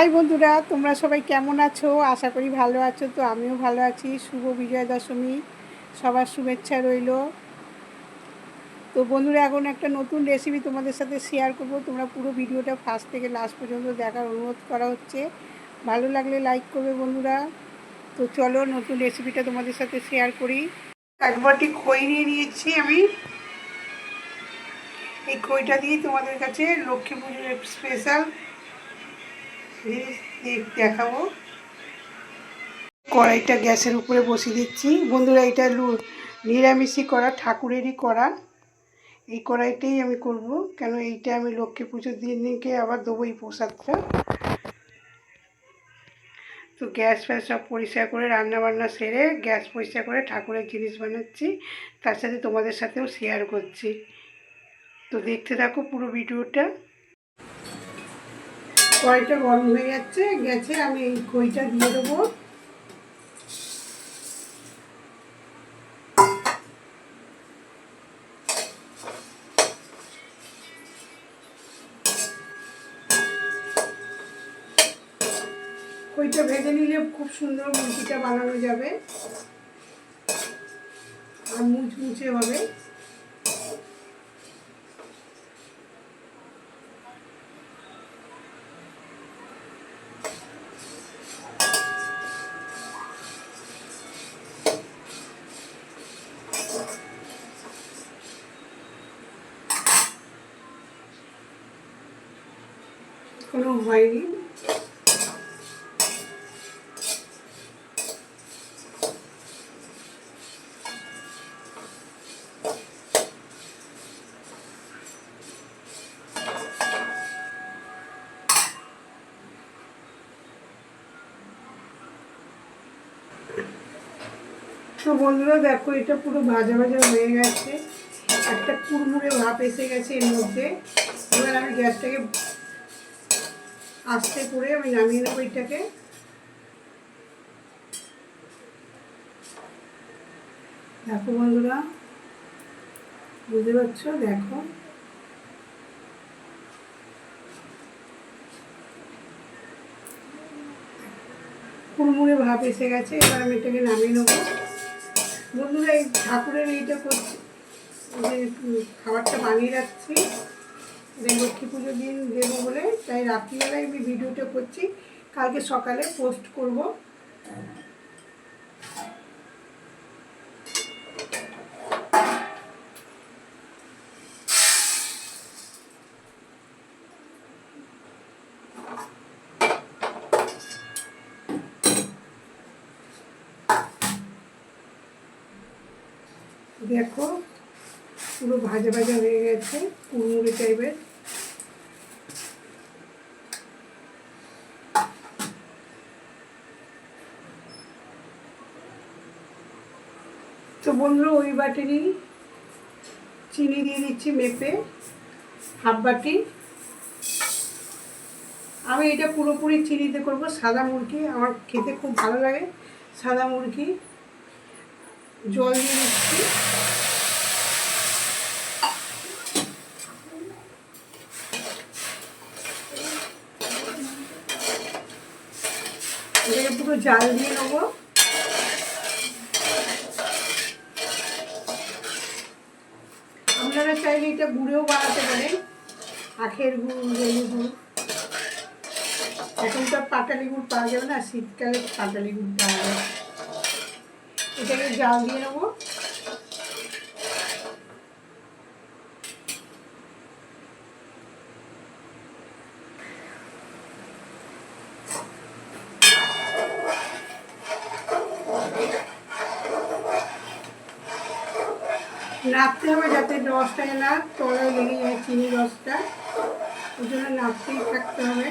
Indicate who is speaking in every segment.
Speaker 1: High বন্ধুরা, তোমরা সবাই কেমন আছো? আশা করি ভালো আছো তো, আমিও ভালো আছি। শুভ বিজয়া দশমী সবার শুভেচ্ছা রইল। তো বন্ধুরা, এখন একটা নতুন রেসিপি তোমাদের সাথে শেয়ার করব। তোমরা পুরো ভিডিওটা ফার্স্ট থেকে লাস্ট পর্যন্ত দেখার অনুরোধ করা হচ্ছে। ভালো লাগলে লাইক করবে বন্ধুরা। তো চলো নতুন রেসিপিটা তোমাদের সাথে শেয়ার করি। একবারটি খই নিয়ে নিয়েছি আমি। এই খইটা দিয়ে তোমাদের কাছে লক্ষ্মী পুজোর স্পেশাল দেখাবো। কড়াইটা গ্যাসের উপরে বসিয়ে দিচ্ছি। বন্ধুরা, এটা নিরামিষই করা, ঠাকুরেরই করা। এই কড়াইটাই আমি করব। কেন এইটা আমি লক্ষ্মী পুজোর দিনকে আবার দেবো এই প্রসাদটা। তো গ্যাস ফ্যাস সব পরিষ্কার করে রান্না বান্না সেরে গ্যাস পরিষ্কার করে ঠাকুরের জিনিস বানাচ্ছি। তার সাথে তোমাদের সাথেও শেয়ার করছি। তো দেখতে থাকো পুরো ভিডিওটা। কড়াইটা গরম হয়ে যাচ্ছে, গেছে, আমি এই খইটা দিয়ে দেবো। খইটা ভেজে নিলে খুব সুন্দর মুরগিটা বানানো যাবে। আর মুচমুচে হবে। কোনো হয়নি তো বন্ধুরা, দেখো, এটা পুরো ভাজা ভাজা হয়ে গেছে। একটা কুড়মুড়ে ভাপ এসে গেছে এর মধ্যে। এবার আমি গ্যাসটাকে আস্তে করে আমি নামিয়ে নেব এটাকে। দেখো বন্ধুরা, বুঝতে পারছ? দেখো। কুড়মুড়ে ভাব এসে গেছে, এবার আমি এটাকে নামিয়ে নেব। বন্ধুরা, এই ঠাকুরের এইটা করছি খাবারটা বানিয়ে রাখছি। লক্ষ্মী পুজো দিন দেবো বলে, তাই রাত্রিবেলায় আমি ভিডিওটা করছি। কালকে সকালে পোস্ট করব। দেখো, পুরো ভাজা ভাজা হয়ে গেছে কুড়মুড়ে টাইপের। বন্ধুরা ওই বাটিরই চিনি দিয়ে দিচ্ছি মেপে, হাফ বাটি। আমি এটা পুরোপুরি চিনিতে করব, সাদা মুরগি আমার খেতে খুব ভালো লাগে, সাদা মুরগি। জল দিয়ে দিচ্ছি। এটাকে পুরো জাল দিয়ে নেব। আপনারা চাইলে এটা গুঁড়েও বানাতে পারেন। আখের গুড় লেবু গুড়। এখন তো পাটালি গুড় পাওয়া যাবে না, শীতকালে পাটালি গুড় পাওয়া যাবে। এটাকে জাল দিয়ে নেব। নাড়তে হবে যাতে রসটা না তলায় লেগে যায় চিনি রসটা ওই জন্য নাড়তেই থাকতে হবে।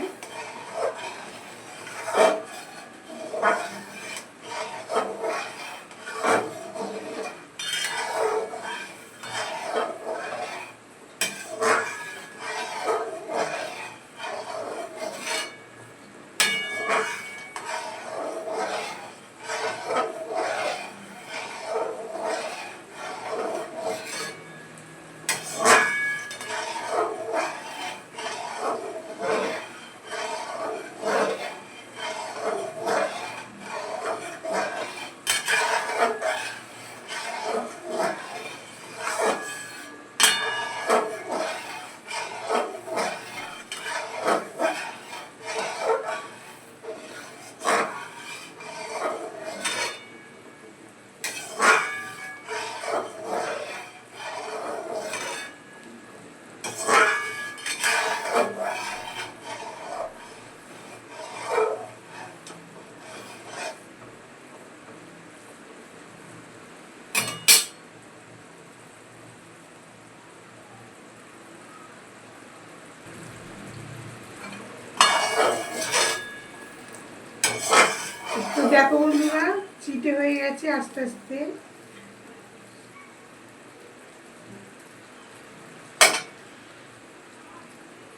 Speaker 1: তো দেখো বন্ধুরা, চিটে হয়ে গেছে আস্তে আস্তে।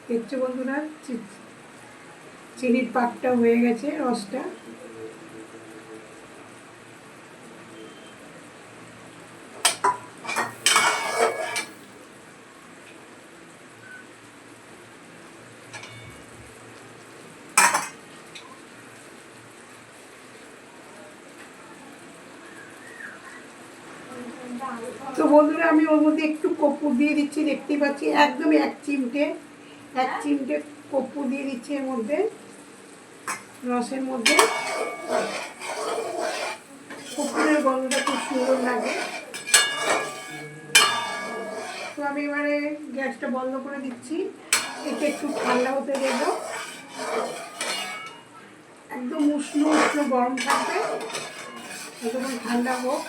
Speaker 1: দেখছ বন্ধুরা চিনির পাকটা হয়ে গেছে রসটা। তো বন্ধুরা, আমি ওর মধ্যে একটু কর্পূর দিয়ে দিচ্ছি, দেখতেই পাচ্ছি একদম এক চিমটে এক চিমটে কর্পূর দিয়ে দিচ্ছি এর মধ্যে, রসের মধ্যে। কর্পূরের গন্ধটা খুব সুন্দর লাগে। তো আমি এবারে গ্যাসটা বন্ধ করে দিচ্ছি, এতে একটু ঠান্ডা হতে দেব। একদম উষ্ণ উষ্ণ গরম থাকবে একদম ঠান্ডা হোক।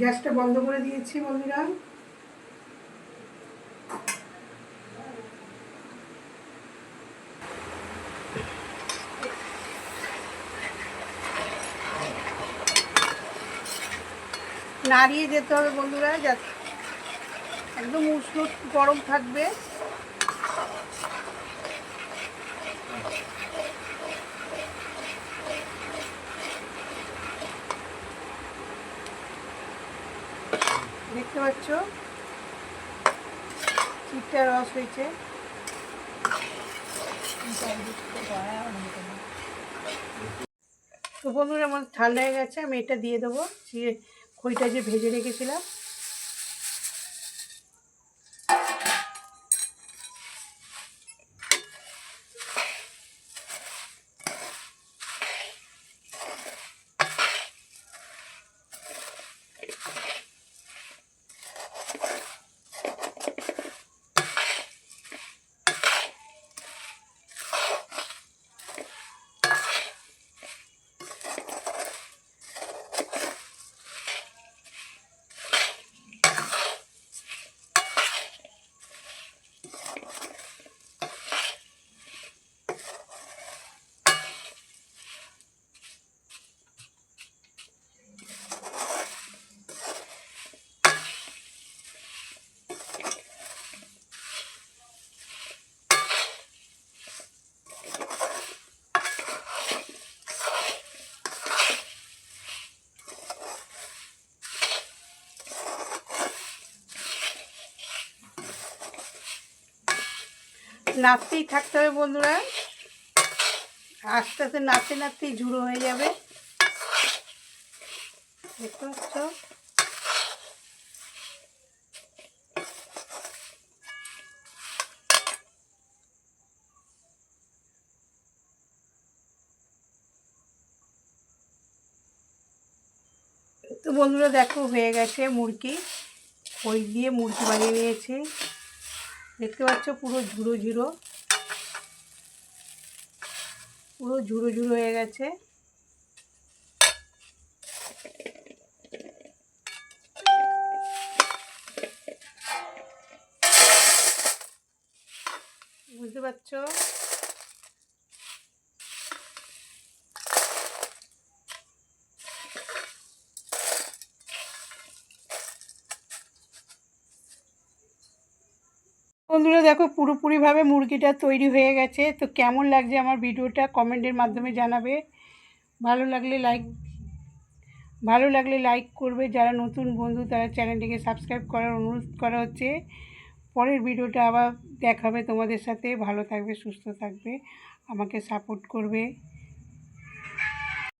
Speaker 1: গ্যাসটা বন্ধ করে দিয়েছি বন্ধুরা। নাড়িয়ে যেতে হবে বন্ধুরা যাতে একদম উষ্ণ গরম থাকবে। দেখতে পাচ্ছ? চিটটা রস হয়েছে। তো বন্ধুরা, আমার ঠান্ডা হয়ে গেছে, আমি এটা দিয়ে দেবো। খইটা যে ভেজে রেখেছিলাম। নাড়তেই থাকতে হবে বন্ধুরা। আস্তে আস্তে নাড়তে নাড়তেই ঝুড়ো হয়ে যাবে। দেখতে পাচ্ছ? তো বন্ধুরা দেখো, হয়ে গেছে মুরগি ওই দিয়ে মুরগি বানিয়ে নিয়েছি। দেখতে পাচ্ছ পুরো ঝুড়ো ঝুড়ো পুরো ঝুড়ো ঝুড়ো হয়ে গেছে। বুঝতে পারছ? বন্ধুরা, দেখো পুরোপুরিভাবে মুরগিটা তৈরি হয়ে গেছে। তো কেমন লাগছে আমার ভিডিওটা কমেন্টের মাধ্যমে জানাবে। ভালো লাগলে লাইক, ভালো লাগলে লাইক করবে। যারা নতুন বন্ধু, তারা চ্যানেলটিকে সাবস্ক্রাইব করার অনুরোধ করা হচ্ছে। পরের ভিডিওটা আবার দেখাবে তোমাদের সাথে। ভালো থাকবে, সুস্থ থাকবে, আমাকে সাপোর্ট করবে।